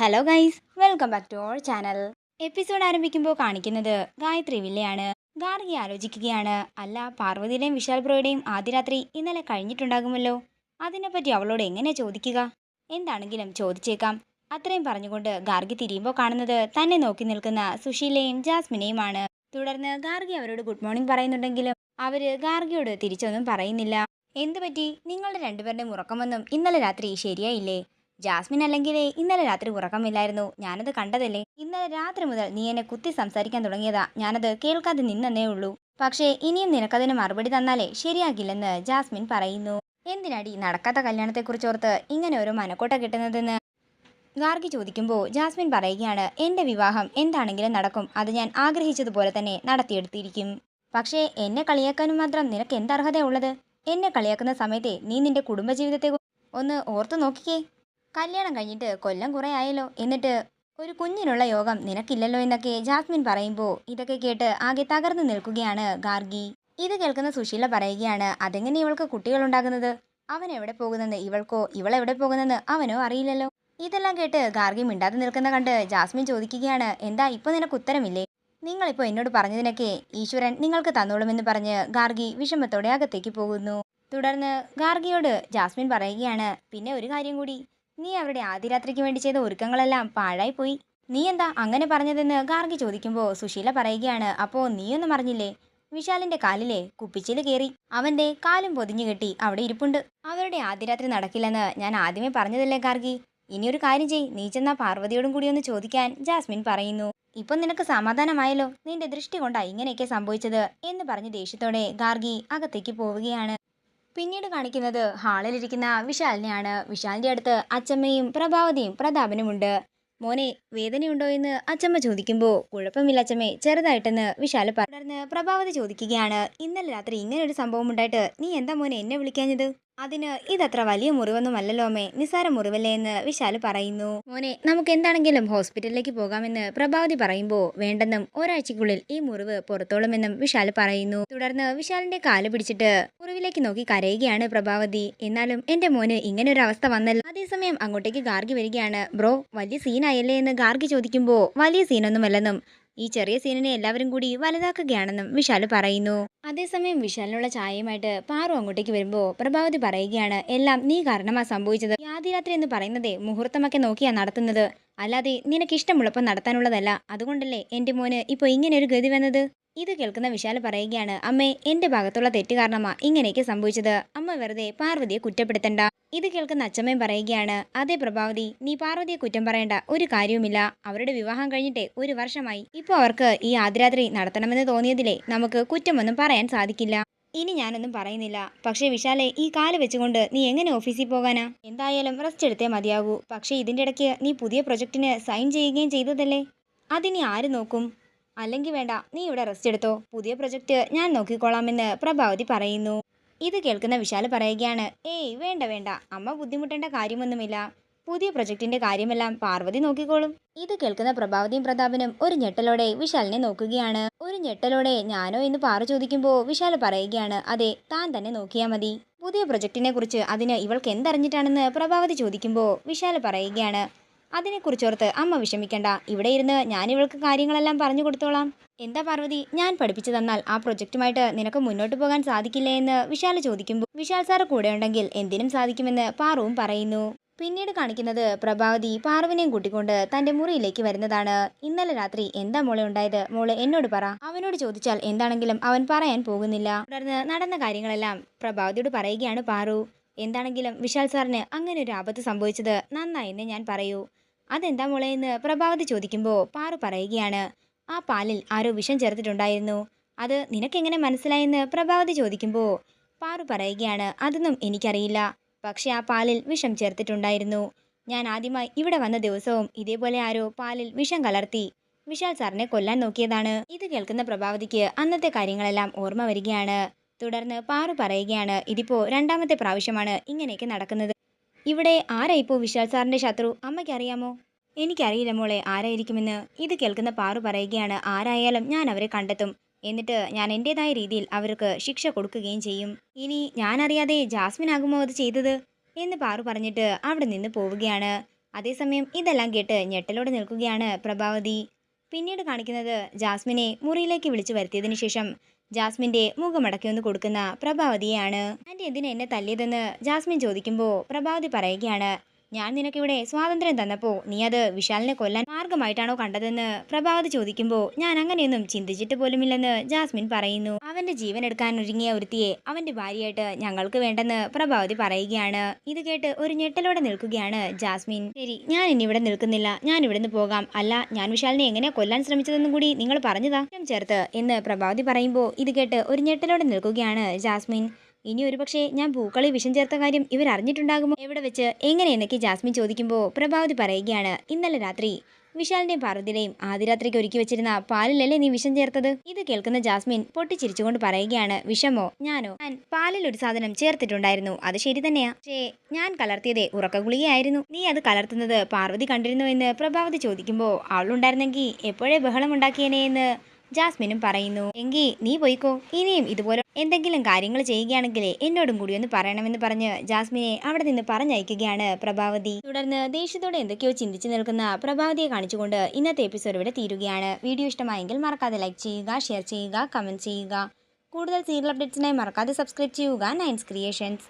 Hello guys welcome back to our channel episode ആരംഭിക്കുമ്പോൾ കാണിക്കുന്നത് ഗായത്രി വില്ലയാണ്. ഗാർഗി ആലോചിക്കുകയാണ്. അല്ല പാർവതിയുടെയും വിശാൽ ബ്രോയുടെയും ആദ്യ രാത്രി ഇന്നലെ കഴിഞ്ഞിട്ടുണ്ടാകുമല്ലോ. അതിനെപ്പറ്റി അവളോട് എങ്ങനെ ചോദിക്കുക? എന്താണെങ്കിലും ചോദിച്ചേക്കാം. അത്രയും പറഞ്ഞുകൊണ്ട് ഗാർഗി തിരിയുമ്പോൾ കാണുന്നത് തന്നെ നോക്കി നിൽക്കുന്ന സുശീലയും ജാസ്മിനെയുമാണ്. തുടർന്ന് ഗാർഗി അവരോട് ഗുഡ് മോർണിംഗ് പറയുന്നുണ്ടെങ്കിലും അവർ ഗാർഗിയോട് തിരിച്ചൊന്നും പറയുന്നില്ല. എന്തുപറ്റി? നിങ്ങളുടെ രണ്ടുപേരുടെയും ഉറക്കമൊന്നും ഇന്നലെ രാത്രി ശരിയായില്ലേ? ജാസ്മിൻ അല്ലെങ്കിൽ ഇന്നലെ രാത്രി ഉറക്കമില്ലായിരുന്നു. ഞാനത് കണ്ടതല്ലേ? ഇന്നലെ രാത്രി മുതൽ നീ എന്നെ കുത്തി സംസാരിക്കാൻ തുടങ്ങിയതാ. ഞാനത് കേൾക്കാതെ നിന്നേ ഉള്ളൂ. പക്ഷേ ഇനിയും നിനക്കതിന് മറുപടി തന്നാലേ ശരിയാകില്ലെന്ന് ജാസ്മിൻ പറയുന്നു. എന്തിനാടി നടക്കാത്ത കല്യാണത്തെക്കുറിച്ച് ഓർത്ത് ഇങ്ങനെ ഒരു മനക്കോട്ട കിട്ടുന്നതെന്ന്? ഗാർഗി ചോദിക്കുമ്പോൾ ജാസ്മിൻ പറയുകയാണ് എന്റെ വിവാഹം എന്താണെങ്കിലും നടക്കും. അത് ഞാൻ ആഗ്രഹിച്ചതുപോലെ തന്നെ നടത്തിയെടുത്തിരിക്കും. പക്ഷേ എന്നെ കളിയാക്കാനും മാത്രം നിനക്ക് എന്ത് അർഹതയുള്ളത് എന്നെ കളിയാക്കുന്ന സമയത്തെ നീ നിന്റെ കുടുംബജീവിതത്തെ ഒന്ന് ഓർത്തു നോക്കിക്കേ. കല്യാണം കഴിഞ്ഞിട്ട് കൊല്ലം കുറേ ആയല്ലോ. എന്നിട്ട് ഒരു കുഞ്ഞിനുള്ള യോഗം നിനക്കില്ലല്ലോ എന്നൊക്കെ ജാസ്മിൻ പറയുമ്പോൾ ഇതൊക്കെ കേട്ട് ആകെ തകർന്നു നിൽക്കുകയാണ് ഗാർഗി. ഇത് കേൾക്കുന്ന സുശീല പറയുകയാണ് അതെങ്ങനെ ഇവൾക്ക് കുട്ടികളുണ്ടാകുന്നത് അവൻ എവിടെ പോകുന്നെന്ന് ഇവൾക്കോ ഇവൾ എവിടെ പോകുന്നെന്ന് അവനോ അറിയില്ലല്ലോ. ഇതെല്ലാം കേട്ട് ഗാർഗി മിണ്ടാതെ നിൽക്കുന്ന കണ്ട് ജാസ്മിൻ ചോദിക്കുകയാണ് എന്താ ഇപ്പൊ നിനക്ക് ഉത്തരമില്ലേ? നിങ്ങളിപ്പോൾ എന്നോട് പറഞ്ഞതിനൊക്കെ ഈശ്വരൻ നിങ്ങൾക്ക് തന്നോളുമെന്ന് പറഞ്ഞ് ഗാർഗി വിഷമത്തോടെ അകത്തേക്ക് പോകുന്നു. തുടർന്ന് ഗാർഗിയോട് ജാസ്മിൻ പറയുകയാണ് പിന്നെ ഒരു കാര്യം കൂടി. നീ അവരുടെ ആദ്യരാത്രിക്ക് വേണ്ടി ചെയ്ത ഒരുക്കങ്ങളെല്ലാം പാഴായി പോയി നീ എന്താ അങ്ങനെ പറഞ്ഞതെന്ന് ഗാർഗി ചോദിക്കുമ്പോൾ സുശീല പറയുകയാണ് അപ്പോൾ നീയൊന്നും അറിഞ്ഞില്ലേ വിശാലിന്റെ കാലിലെ കുപ്പിച്ചിൽ കയറി. അവന്റെ കാലും പൊതിഞ്ഞു കെട്ടി അവിടെ ഇരിപ്പുണ്ട്. അവരുടെ ആദ്യരാത്രി നടക്കില്ലെന്ന് ഞാൻ ആദ്യമേ പറഞ്ഞതല്ലേ ഗാർഗി? ഇനിയൊരു കാര്യം ചെയ് നീ ചെന്നാ പാർവതിയോടും കൂടി ഒന്ന് ചോദിക്കാൻ ജാസ്മിൻ പറയുന്നു. ഇപ്പം നിനക്ക് സമാധാനമായല്ലോ. നിന്റെ ദൃഷ്ടി കൊണ്ടാ ഇങ്ങനെയൊക്കെ സംഭവിച്ചത് എന്ന് പറഞ്ഞ് ദേഷ്യത്തോടെ ഗാർഗി അകത്തേക്ക് പോവുകയാണ്. പിന്നീട് കാണിക്കുന്നത് ഹാളിലിരിക്കുന്ന വിശാലിനെയാണ്. വിശാലിന്റെ അടുത്ത് അച്ചമ്മയും പ്രഭാവതിയും പ്രതാപനുമുണ്ട്. മോനെ വേദനയുണ്ടോ എന്ന് അച്ചമ്മ ചോദിക്കുമ്പോൾ കുഴപ്പമില്ല അച്ചമ്മേ ചെറുതായിട്ടെന്ന് വിശാൽ പറഞ്ഞു പ്രഭാവതി ചോദിക്കുകയാണ്. ഇന്നലെ രാത്രി ഇങ്ങനെ ഒരു സംഭവം ഉണ്ടായിട്ട് നീ എന്താ മോനെ എന്നെ വിളിക്കാഞ്ഞത്? അതിന് ഇതത്ര വലിയ മുറിവൊന്നും അല്ലല്ലോ അമ്മേ. നിസാര മുറിവല്ലേ എന്ന് വിശാൽ പറയുന്നു. മോനെ നമുക്ക് എന്താണെങ്കിലും ഹോസ്പിറ്റലിലേക്ക് പോകാമെന്ന് പ്രഭാവതി പറയുമ്പോൾ വേണ്ടെന്നും ഒരാഴ്ചക്കുള്ളിൽ ഈ മുറിവ് പുറത്തോളുമെന്നും വിശാൽ പറയുന്നു. തുടർന്ന് വിശാലിന്റെ കാൽ പിടിച്ചിട്ട് മുറിവിലേക്ക് നോക്കി കരയുകയാണ് പ്രഭാവതി. എന്നാലും എന്റെ മോന് ഇങ്ങനെ ഒരു അവസ്ഥ വന്നല്ലോ. അതേസമയം അങ്ങോട്ടേക്ക് ഗാർഗി വരികയാണ്. ബ്രോ വലിയ സീനായല്ലേ എന്ന് ഗാർഗി ചോദിക്കുമ്പോൾ വലിയ സീനൊന്നുമല്ലെന്നും ഈ ചെറിയ സീനിനെ എല്ലാവരും കൂടി വലുതാക്കുകയാണെന്നും വിശാൽ പറയുന്നു. അതേസമയം വിശാലിനുള്ള ചായയുമായിട്ട് പാറു അങ്ങോട്ടേക്ക് വരുമ്പോൾ പ്രഭാവതി പറയുകയാണ് എല്ലാം നീ കാരണമാ സംഭവിച്ചത്. യാതിരാത്രി എന്ന് പറയുന്നതേ മുഹൂർത്തമൊക്കെ നോക്കിയാ നടത്തുന്നത്. അല്ലാതെ നിനക്ക് ഇഷ്ടമുള്ളപ്പോൾ നടത്താനുള്ളതല്ല. അതുകൊണ്ടല്ലേ എന്റെ മോന് ഇപ്പോൾ ഇങ്ങനെ ഒരു ഗതി വന്നത്? ഇത് കേൾക്കുന്ന വിശാൽ പറയുകയാണ് അമ്മേ എന്റെ ഭാഗത്തുള്ള തെറ്റ് കാരണമാ ഇങ്ങനെയൊക്കെ സംഭവിച്ചത്. അമ്മ വെറുതെ പാർവതിയെ കുറ്റപ്പെടുത്തണ്ട. ഇത് കേൾക്കുന്ന അച്ഛമ്മയും പറയുകയാണ് അതേ പ്രഭാവതി നീ പാർവതിയെ കുറ്റം പറയേണ്ട ഒരു കാര്യവുമില്ല. അവരുടെ വിവാഹം കഴിഞ്ഞിട്ട് ഒരു വർഷമായി. ഇപ്പോൾ അവർക്ക് ഈ ആദ്യരാത്രി നടത്തണമെന്ന് തോന്നിയതിലെ നമുക്ക് കുറ്റമൊന്നും പറയാൻ സാധിക്കില്ല. ഇനി ഞാനൊന്നും പറയുന്നില്ല. പക്ഷേ വിശാലെ ഈ കാൽ വെച്ചുകൊണ്ട് നീ എങ്ങനെ ഓഫീസിൽ പോകാനാ? എന്തായാലും റെസ്റ്റ് എടുത്തേ മതിയാകൂ. പക്ഷേ ഇതിന്റെ ഇടയ്ക്ക് നീ പുതിയ പ്രൊജക്ടിന് സൈൻ ചെയ്യുകയും ചെയ്തതല്ലേ? അതിനി ആര് നോക്കും? അല്ലെങ്കിൽ വേണ്ട നീ ഇവിടെ റെസ്റ്റ് എടുത്തോ. പുതിയ പ്രൊജക്റ്റ് ഞാൻ നോക്കിക്കോളാമെന്ന് പ്രഭാവതി പറയുന്നു. ഇത് കേൾക്കുന്ന വിശാൽ പറയുകയാണ് ഏയ് വേണ്ട വേണ്ട. അമ്മ ബുദ്ധിമുട്ടേണ്ട കാര്യമൊന്നുമില്ല. പുതിയ പ്രൊജക്ടിന്റെ കാര്യമെല്ലാം പാർവതി നോക്കിക്കോളും. ഇത് കേൾക്കുന്ന പ്രഭാവതിയും പ്രതാപനും ഒരു ഞെട്ടലോടെ വിശാലിനെ നോക്കുകയാണ്. ഒരു ഞെട്ടലോടെ ഞാനോ എന്ന് പാറു ചോദിക്കുമ്പോൾ വിശാൽ പറയുകയാണ് അതെ താൻ തന്നെ നോക്കിയാൽ മതി. പുതിയ പ്രൊജക്ടിനെ കുറിച്ച് അതിന് ഇവൾക്ക് എന്തറിഞ്ഞിട്ടാണെന്ന് പ്രഭാവതി ചോദിക്കുമ്പോൾ വിശാൽ പറയുകയാണ് അതിനെക്കുറിച്ചോർത്ത് അമ്മ വിഷമിക്കണ്ട. ഇവിടെ ഇരുന്ന് ഞാൻ ഇവൾക്ക് കാര്യങ്ങളെല്ലാം പറഞ്ഞു കൊടുത്തോളാം. എന്താ പാർവതി ഞാൻ പഠിപ്പിച്ചു തന്നാൽ ആ പ്രൊജക്റ്റുമായിട്ട് നിനക്ക് മുന്നോട്ട് പോകാൻ സാധിക്കില്ലേ എന്ന് വിശാൽ ചോദിക്കുമ്പോൾ വിശാൽ സാറ് കൂടെ ഉണ്ടെങ്കിൽ എന്തിനും സാധിക്കുമെന്ന് പാറുവും പറയുന്നു. പിന്നീട് കാണിക്കുന്നത് പ്രഭാവതി പാർവിനെയും കൂട്ടിക്കൊണ്ട് തന്റെ മുറിയിലേക്ക് വരുന്നതാണ്. ഇന്നലെ രാത്രി എന്താ മോളെ ഉണ്ടായത്? മോൾ എന്നോട് പറ. അവനോട് ചോദിച്ചാൽ എന്താണെങ്കിലും അവൻ പറയാൻ പോകുന്നില്ല. തുടർന്ന് നടന്ന കാര്യങ്ങളെല്ലാം പ്രഭാവതിയോട് പറയുകയാണ് പാറു. എന്താണെങ്കിലും വിശാൽ സാറിന് അങ്ങനെ ഒരു ആപത്ത് സംഭവിച്ചത് നന്നായെന്ന് ഞാൻ പറയൂ. അതെന്താ മോളെ എന്ന് പ്രഭാവതി ചോദിക്കുമ്പോൾ പാറു പറയുകയാണ് ആ പാലിൽ ആരോ വിഷം ചേർത്തിട്ടുണ്ടായിരുന്നു. അത് നിനക്കെങ്ങനെ മനസ്സിലായെന്ന് പ്രഭാവതി ചോദിക്കുമ്പോൾ പാറു പറയുകയാണ് അതൊന്നും എനിക്കറിയില്ല. പക്ഷേ ആ പാലിൽ വിഷം ചേർത്തിട്ടുണ്ടായിരുന്നു. ഞാൻ ആദ്യമായി ഇവിടെ വന്ന ദിവസവും ഇതേപോലെ ആരോ പാലിൽ വിഷം കലർത്തി വിശാൽ സാറിനെ കൊല്ലാൻ നോക്കിയതാണ്. ഇത് കേൾക്കുന്ന പ്രഭാവതിക്ക് അന്നത്തെ കാര്യങ്ങളെല്ലാം ഓർമ്മ വരികയാണ്. തുടർന്ന് പാറു പറയുകയാണ് ഇതിപ്പോ രണ്ടാമത്തെ പ്രാവശ്യമാണ് ഇങ്ങനെയൊക്കെ നടക്കുന്നത്. ഇവിടെ ആരായിപ്പോ വിശാൽ സാറിന്റെ ശത്രു? അമ്മയ്ക്കറിയാമോ? എനിക്കറിയില്ല മോളെ ആരായിരിക്കുമെന്ന്. ഇത് കേൾക്കുന്ന പാറു പറയുകയാണ് ആരായാലും ഞാൻ അവരെ കണ്ടെത്തും. എന്നിട്ട് ഞാൻ എന്റെതായ രീതിയിൽ അവർക്ക് ശിക്ഷ കൊടുക്കുകയും ചെയ്യും. ഇനി ഞാൻ അറിയാതെ ജാസ്മിൻ ആകുമോ അത് ചെയ്തത്? എന്ന് പാറു പറഞ്ഞിട്ട് അവിടെ നിന്ന് പോവുകയാണ്. അതേസമയം ഇതെല്ലാം കേട്ട് ഞെട്ടലോടെ നിൽക്കുകയാണ് പ്രഭാവതി. പിന്നീട് കാണിക്കുന്നത് ജാസ്മിനെ മുറിയിലേക്ക് വിളിച്ചു വരുത്തിയതിനു ശേഷം ജാസ്മിന്റെ മുഖമടക്കി ഒന്ന് കൊടുക്കുന്ന പ്രഭാവതിയെയാണ്. ആന്റി എന്തിനാ എന്നെ തല്ലിയതെന്ന്? ജാസ്മിൻ ചോദിക്കുമ്പോൾ പ്രഭാവതി പറയുകയാണ് ഞാൻ നിനക്കിവിടെ സ്വാതന്ത്ര്യം തന്നപ്പോൾ നീ അത് വിശാലിനെ കൊല്ലാൻ മാർഗമായിട്ടാണോ കണ്ടതെന്ന് പ്രഭാവത് ചോദിക്കുമ്പോൾ ഞാൻ അങ്ങനെയൊന്നും ചിന്തിച്ചിട്ട് പോലുമില്ലെന്ന് ജാസ്മിൻ പറയുന്നു. അവന്റെ ജീവൻ എടുക്കാൻ ഒരുങ്ങിയ ഒരുത്തിയെ അവന്റെ ഭാര്യയായിട്ട് ഞങ്ങൾക്ക് വേണ്ടെന്ന് പ്രഭാവതി പറയുകയാണ്. ഇത് കേട്ട് ഒരു ഞെട്ടലോടെ നിൽക്കുകയാണ് ജാസ്മിൻ. ശരി ഞാൻ ഇനി ഇവിടെ നിൽക്കുന്നില്ല. ഞാൻ ഇവിടുന്ന് പോകാം. അല്ല ഞാൻ വിശാലിനെ എങ്ങനെ കൊല്ലാൻ ശ്രമിച്ചതെന്നും കൂടി നിങ്ങൾ പറഞ്ഞതാ? ചേർത്ത് എന്ന് പ്രഭാവതി പറയുമ്പോൾ ഇത് കേട്ട് ഒരു ഞെട്ടലോടെ നിൽക്കുകയാണ് ജാസ്മിൻ. ഇനി ഒരുപക്ഷെ ഞാൻ പൂക്കളിൽ വിഷം ചേർത്ത കാര്യം ഇവർ അറിഞ്ഞിട്ടുണ്ടാകുമോ എവിടെ വെച്ച്? എങ്ങനെ ജാസ്മിൻ ചോദിക്കുമ്പോൾ പ്രഭാവതി പറയുകയാണ്. ഇന്നലെ രാത്രി വിശാലിന്റെയും പാർവതിയുടെയും ആദ്യരാത്രിക്ക് ഒരുക്കി വെച്ചിരുന്ന പാലിലല്ലേ നീ വിഷം ചേർത്തത്? ഇത് കേൾക്കുന്ന ജാസ്മിൻ പൊട്ടിച്ചിരിച്ചുകൊണ്ട് പറയുകയാണ് വിഷമോ? ഞാനോ? ഞാൻ പാലിൽ ഒരു സാധനം ചേർത്തിട്ടുണ്ടായിരുന്നു. അത് ശരി തന്നെയാ. പക്ഷേ ഞാൻ കലർത്തിയതേ ഉറക്ക ഗുളികയായിരുന്നു. നീ അത് കലർത്തുന്നത് പാർവതി കണ്ടിരുന്നു എന്ന് പ്രഭാവതി ചോദിക്കുമ്പോൾ അവളുണ്ടായിരുന്നെങ്കിൽ എപ്പോഴേ ബഹളം ഉണ്ടാക്കിയേനെ എന്ന് ജാസ്മിനും പറയുന്നു എങ്കി നീ പോയിക്കോ. ഇനിയും ഇതുപോലെ എന്തെങ്കിലും കാര്യങ്ങൾ ചെയ്യുകയാണെങ്കിൽ എന്നോടും കൂടി ഒന്ന് പറയണമെന്ന് പറഞ്ഞ് ജാസ്മിനെ അവിടെ നിന്ന് പറഞ്ഞയക്കുകയാണ് പ്രഭാവതി. തുടർന്ന് ദേഷ്യത്തോടെ എന്തൊക്കെയോ ചിന്തിച്ചു നിൽക്കുന്ന പ്രഭാവതിയെ കാണിച്ചുകൊണ്ട് ഇന്നത്തെ എപ്പിസോഡ് ഇവിടെ തീരുകയാണ്. വീഡിയോ ഇഷ്ടമായെങ്കിൽ മറക്കാതെ ലൈക്ക് ചെയ്യുക ഷെയർ ചെയ്യുക കമന്റ് ചെയ്യുക. കൂടുതൽ സീരിയൽ അപ്ഡേറ്റ്സിനായി മറക്കാതെ സബ്സ്ക്രൈബ് ചെയ്യുക. നയൻസ് ക്രിയേഷൻസ്